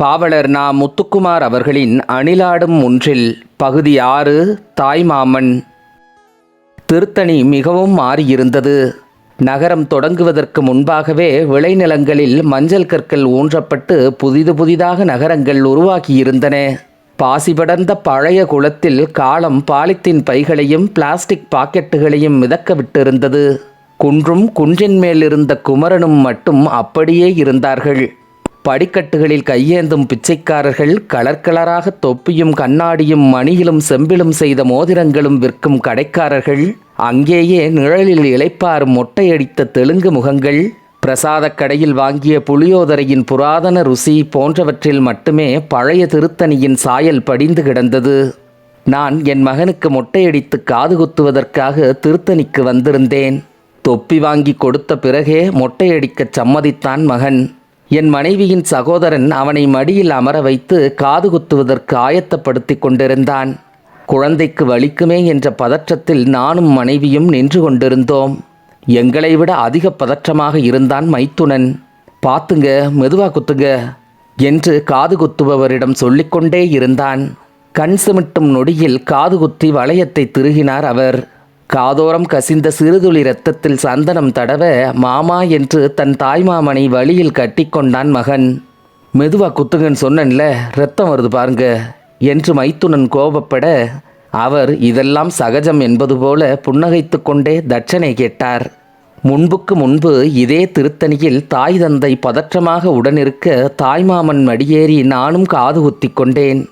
பாவலர் நா முத்துக்குமார் அவர்களின் அணிலாடும் ஒன்றில் பகுதி ஆறு தாய்மாமன் திருத்தணி மிகவும் மாறியிருந்தது. நகரம் தொடங்குவதற்கு முன்பாகவே விளைநிலங்களில் மஞ்சள் கற்கள் ஊன்றப்பட்டு புதிது புதிதாக நகரங்கள் உருவாகியிருந்தன. பாசிபடர்ந்த பழைய குளத்தில் காலம் பாலித்தீன் பைகளையும் பிளாஸ்டிக் பாக்கெட்டுகளையும் மிதக்க விட்டிருந்தது. குன்றும் குன்றின் மேல் இருந்த குமரனும் மட்டும் அப்படியே இருந்தார்கள். படிக்கட்டுகளில் கையேந்தும் பிச்சைக்காரர்கள் கலர் கலராக தொப்பியும் கண்ணாடியும் மணியிலும் செம்பிலும் செய்த மோதிரங்களும் விற்கும் கடைக்காரர்கள். அங்கேயே நிழலில் இழைப்பார் மொட்டையடித்த தெலுங்கு முகங்கள். பிரசாதக் கடையில் வாங்கிய புளியோதரையின் புராதன ருசி போன்றவற்றில் மட்டுமே பழைய திருத்தணியின் சாயல் படிந்து கிடந்தது. நான் என் மகனுக்கு மொட்டையடித்து காது குத்துவதற்காக திருத்தணிக்கு வந்திருந்தேன். தொப்பி வாங்கி கொடுத்த பிறகே மொட்டையடிக்கச் சம்மதித்தான் மகன். என் மனைவியின் சகோதரன் அவனை மடியில் அமர வைத்து காது குத்துவதற்கு ஆயத்தப்படுத்தி கொண்டிருந்தான். குழந்தைக்கு வலிக்குமே என்ற பதற்றத்தில் நானும் மனைவியும் நின்று கொண்டிருந்தோம். எங்களை விட அதிக பதற்றமாக இருந்தான் மைத்துனன். பாத்துங்க மெதுவா குத்துங்க என்று காது குத்துபவரிடம் சொல்லிக்கொண்டே இருந்தான். கண் சிமிட்டும் நொடியில் காது குத்தி வளையத்தை திருகினார் அவர். காதோரம் கசிந்த சிறுதுளி இரத்தத்தில் சந்தனம் தடவ மாமா என்று தன் தாய்மாமனை வழியில் கட்டிக்கொண்டான் மகன். மெதுவா குத்துங்கன்னு சொன்னேன்ல ரத்தம் வருது பாருங்க என்று மைத்துனன் கோபப்பட அவர் இதெல்லாம் சகஜம் என்பது போல புன்னகைத்து கொண்டே தட்சனை கேட்டார். முன்புக்கு முன்பு இதே திருத்தணியில் தாய் தந்தை பதற்றமாக உடனிருக்க தாய்மாமன் மடியேறி நானும் காது குத்திக் கொண்டேன்.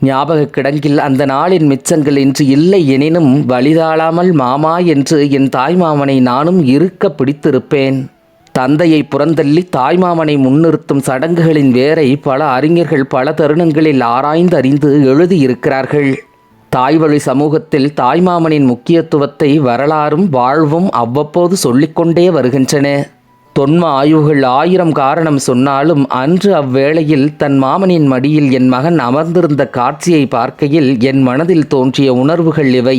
ஞாபக கிடங்கில் அந்த நாளின் மிச்சங்கள் இன்று இல்லை எனினும் வழிதாளாமல் மாமா என்று என் தாய்மாமனை நானும் இருக்க பிடித்திருப்பேன். தந்தையை புறந்தள்ளி தாய்மாமனை முன்னிறுத்தும் சடங்குகளின் வேரை பல அறிஞர்கள் பல தருணங்களில் ஆராய்ந்து அறிந்து எழுதியிருக்கிறார்கள். தாய்வழி சமூகத்தில் தாய்மாமனின் முக்கியத்துவத்தை வரலாறும் வாழ்வும் அவ்வப்போது சொல்லிக்கொண்டே வருகின்றன. தொன்ம ஆய்வுகள் ஆயிரம் காரணம் சொன்னாலும் அன்று அவ்வேளையில் தன் மாமனின் மடியில் என் மகன் அமர்ந்திருந்த காட்சியை பார்க்கையில் என் மனதில் தோன்றிய உணர்வுகள் இவை.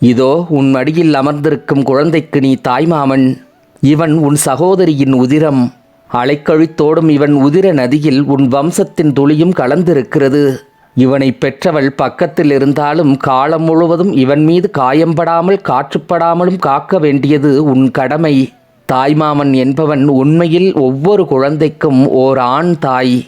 இதோ உன் மடியில் அமர்ந்திருக்கும் குழந்தைக்கு நீ தாய்மாமன். இவன் உன் சகோதரியின் உதிரம். அலைக்கழித்தோடும் இவன் உதிர நதியில் உன் வம்சத்தின் துளியும் கலந்திருக்கிறது. இவனை பெற்றவள் பக்கத்தில் இருந்தாலும் காலம் முழுவதும் இவன் மீது காயம்படாமல் காற்றுப்படாமலும் காக்க வேண்டியது உன் கடமை. தாய்மாமன் என்பவன் உண்மையில் ஒவ்வொரு குழந்தைக்கும் ஓர் ஆண் தாய்.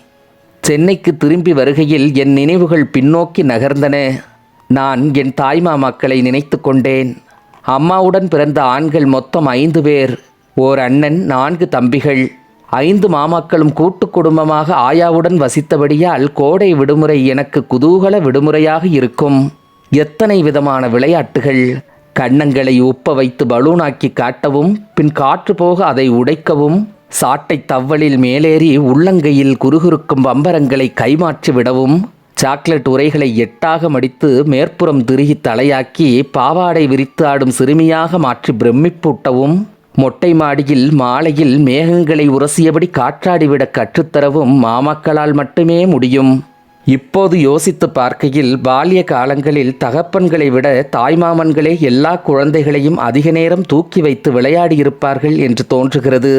சென்னைக்கு திரும்பி வருகையில் என் நினைவுகள் பின்னோக்கி நகர்ந்தன. நான் என் தாய்மாமாக்களை நினைத்து கொண்டேன். அம்மாவுடன் பிறந்த ஆண்கள் மொத்தம் ஐந்து பேர். ஓர் அண்ணன் நான்கு தம்பிகள். ஐந்து மாமாக்களும் கூட்டு குடும்பமாக ஆயாவுடன் வசித்தபடியால் கோடை விடுமுறை எனக்கு குதூகல விடுமுறையாக இருக்கும். எத்தனை விதமான விளையாட்டுகள். கன்னங்களை உப்ப வைத்து பலூனாக்கி காட்டவும் பின் காற்று போக அதை உடைக்கவும் சாட்டை தவ்வலில் மேலேறி உள்ளங்கையில் குறுகுறுக்கும் பம்பரங்களை கைமாற்றி விடவும் சாக்லேட் உரைகளை எட்டாக மடித்து மேற்புறம் திருகி தலையாக்கி பாவாடை விரித்து ஆடும் சிறுமியாக மாற்றி பிரமிப்பூட்டவும் மொட்டை மாடியில் மாலையில் மேகங்களை உரசியபடி காற்றாடிவிட கற்றுத்தரவும் மாமாக்களால் மட்டுமே முடியும். இப்போது யோசித்து பார்க்கையில் பால்ய காலங்களில் தகப்பன்களை விட தாய்மாமன்களே எல்லா குழந்தைகளையும் அதிக நேரம் தூக்கி வைத்து விளையாடியிருப்பார்கள் என்று தோன்றுகிறது.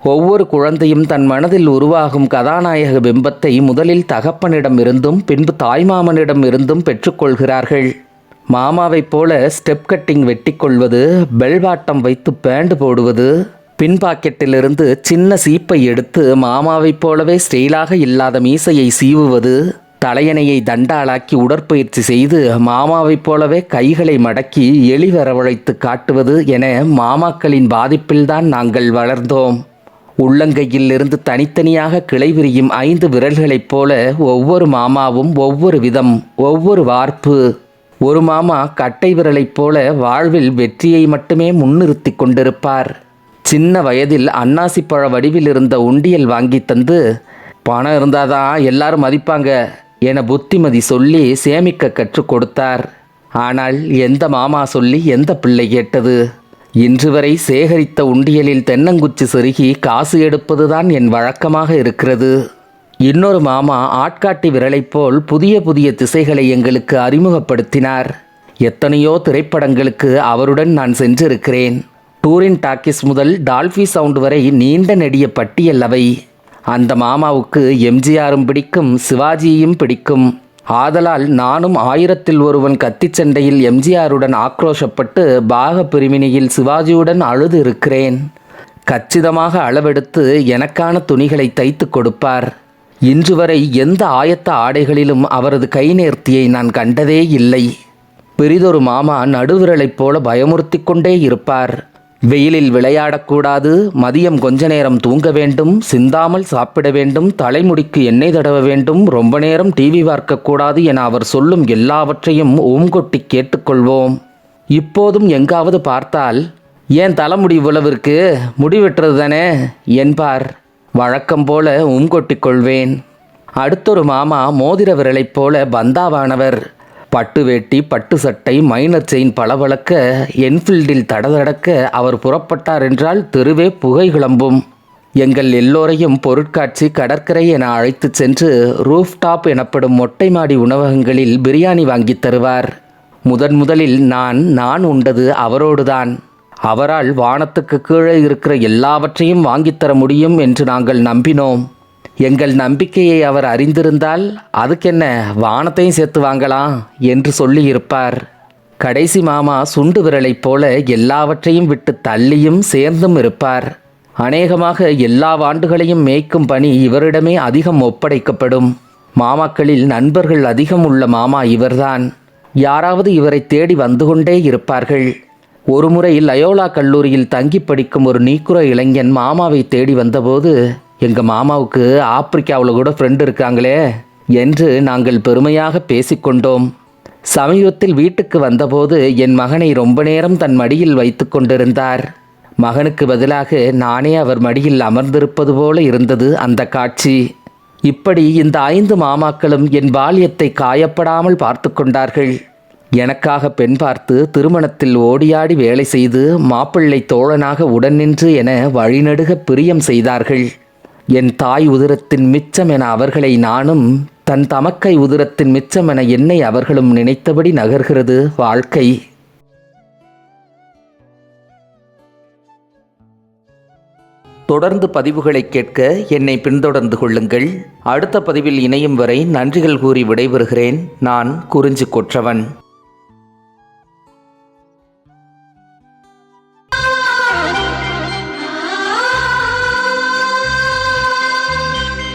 ஒவ்வொரு குழந்தையும் தன் மனதில் உருவாகும் கதாநாயக பிம்பத்தை முதலில் தகப்பனிடம் இருந்தும் பின்பு தாய்மாமனிடம் இருந்தும் பெற்றுக்கொள்கிறார்கள் மாமாவைப் போல ஸ்டெப் கட்டிங் வெட்டிக்கொள்வது பெல்வாட்டம் வைத்து பேண்டு போடுவது பின் பாக்கெட்டிலிருந்து சின்ன சீப்பை எடுத்து மாமாவைப் போலவே ஸ்டைலாக இல்லாத மீசையை சீவுவது தலையணையை தண்டாளாக்கி உடற்பயிற்சி செய்து மாமாவைப் போலவே கைகளை மடக்கி எலி வரவழைத்து காட்டுவது என மாமாக்களின் பாதிப்பில்தான் நாங்கள் வளர்ந்தோம். உள்ளங்கையில் இருந்து தனித்தனியாக கிளை விரியும் ஐந்து விரல்களைப் போல ஒவ்வொரு மாமாவும் ஒவ்வொரு விதம் ஒவ்வொரு வார்ப்பு. ஒரு மாமா கட்டை விரலைப் போல வாழ்வில் வெற்றியை மட்டுமே முன்னிறுத்தி கொண்டிருப்பார். சின்ன வயதில் அன்னாசிப்பழ வடிவில் இருந்த உண்டியல் வாங்கி தந்து பணம் இருந்தாதான் எல்லாரும் மதிப்பாங்க. என புத்திமதி சொல்லி சேமிக்க கற்றுக் கொடுத்தார். ஆனால் எந்த மாமா சொல்லி எந்த பிள்ளை கேட்டது? இன்று வரை சேகரித்த உண்டியலில் தென்னங்குச்சி செருகி காசு எடுப்பதுதான் என் வழக்கமாக இருக்கிறது. இன்னொரு மாமா ஆட்காட்டி விரலைப் போல் புதிய புதிய திசைகளை எங்களுக்கு அறிமுகப்படுத்தினார். எத்தனையோ திரைப்படங்களுக்கு அவருடன் நான் சென்றிருக்கிறேன். டூரின் டாக்கிஸ் முதல் டால்ஃபி சவுண்ட் வரை நீண்ட நெடிய பட்டியல் அவை. அந்த மாமாவுக்கு எம்ஜிஆரும் பிடிக்கும் சிவாஜியையும் பிடிக்கும். ஆதலால் நானும் ஆயிரத்தில் ஒருவன் கத்தி சண்டையில் எம்ஜிஆருடன் ஆக்ரோஷப்பட்டு பாக பிரிவினையில் சிவாஜியுடன் அழுது இருக்கிறேன் கச்சிதமாக அளவெடுத்து எனக்கான துணிகளை தைத்து கொடுப்பார். இன்று வரை எந்த ஆயத்த ஆடைகளிலும் அவரது கை நேர்த்தியை நான் கண்டதே இல்லை. பெரிதொரு மாமா நடுவிரலைப் போல பயமுறுத்தி கொண்டே இருப்பார். வெயிலில் விளையாடக்கூடாது மதியம் கொஞ்ச நேரம் தூங்க வேண்டும் சிந்தாமல் சாப்பிட வேண்டும் தலைமுடிக்கு எண்ணெய் தடவ வேண்டும் ரொம்ப நேரம் டிவி பார்க்கக்கூடாது என அவர் சொல்லும் எல்லாவற்றையும் ஓம்கொட்டி கேட்டுக்கொள்வோம். இப்போதும் எங்காவது பார்த்தால் ஏன் தலைமுடி இவ்வளவிற்கு? முடி வெட்டுறது தானே என்பார். வழக்கம் போல உம்கொட்டிக் கொள்வேன். அடுத்தொரு மாமா மோதிர விரலைப் போல பந்தாவானவர். பட்டு வேட்டி பட்டு சட்டை மைனர் செயின் பளபளக்க என்ஃபீல்டில் தடதடக்க அவர் புறப்பட்டார் என்றால் தெருவே புகை கிளம்பும். எங்கள் எல்லோரையும் பொருட்காட்சி கடற்கரை என அழைத்துச் சென்று ரூஃப்டாப் எனப்படும் மொட்டை மாடி உணவகங்களில் பிரியாணி வாங்கித் தருவார். முதன் முதலில் நான் நான் உண்டது அவரோடுதான். அவரால் வானத்துக்கு கீழே இருக்கிற எல்லாவற்றையும் வாங்கித் தர முடியும் என்று நாங்கள் நம்பினோம். எங்கள் நம்பிக்கையை அவர் அறிந்திருந்தால் அதுக்கென்ன வானத்தையும் சேர்த்து வாங்கலாம் என்று சொல்லியிருப்பார். கடைசி மாமா சுண்டு விரலைப் போல எல்லாவற்றையும் விட்டு தள்ளியும் சேர்ந்தும் இருப்பார். அநேகமாக எல்லா ஆண்டுகளையும் மேய்க்கும் பணி இவரிடமே அதிகம் ஒப்படைக்கப்படும். மாமாக்களில் நண்பர்கள் அதிகம் உள்ள மாமா இவர்தான். யாராவது இவரை தேடி வந்து கொண்டே இருப்பார்கள். ஒருமுறை லயோலா கல்லூரியில் தங்கி படிக்கும் ஒரு நீக்குற இளைஞன் மாமாவை தேடி வந்தபோது எங்கள் மாமாவுக்கு ஆப்பிரிக்காவில் கூட ஃப்ரெண்டு இருக்காங்களே என்று நாங்கள் பெருமையாக பேசிக்கொண்டோம். சமீபத்தில் வீட்டுக்கு வந்தபோது என் மகனை ரொம்ப நேரம் தன் மடியில் வைத்து கொண்டிருந்தார். மகனுக்கு பதிலாக நானே அவர் மடியில் அமர்ந்திருப்பது போல இருந்தது அந்த காட்சி. இப்படி இந்த ஐந்து மாமாக்களும் என் பால்யத்தை காயப்படாமல் பார்த்து கொண்டார்கள். எனக்காக பெண் பார்த்து திருமணத்தில் ஓடியாடி வேலை செய்து மாப்பிள்ளை தோழனாக உடன் நின்று என வழிநடுக பிரியம் செய்தார்கள். என் தாய் உதிரத்தின் மிச்சம் என அவர்களை நானும் தன் தமக்கை உதிரத்தின் மிச்சம் என என்னை அவர்களும் நினைத்தபடி நகர்கிறது வாழ்க்கை. தொடர்ந்து பதிவுகளை கேட்க என்னை பின்தொடர்ந்து கொள்ளுங்கள். அடுத்த பதிவில் இணையும் வரை நன்றிகள் கூறி விடைபெறுகிறேன். நான் குறிஞ்சி கொற்றவன்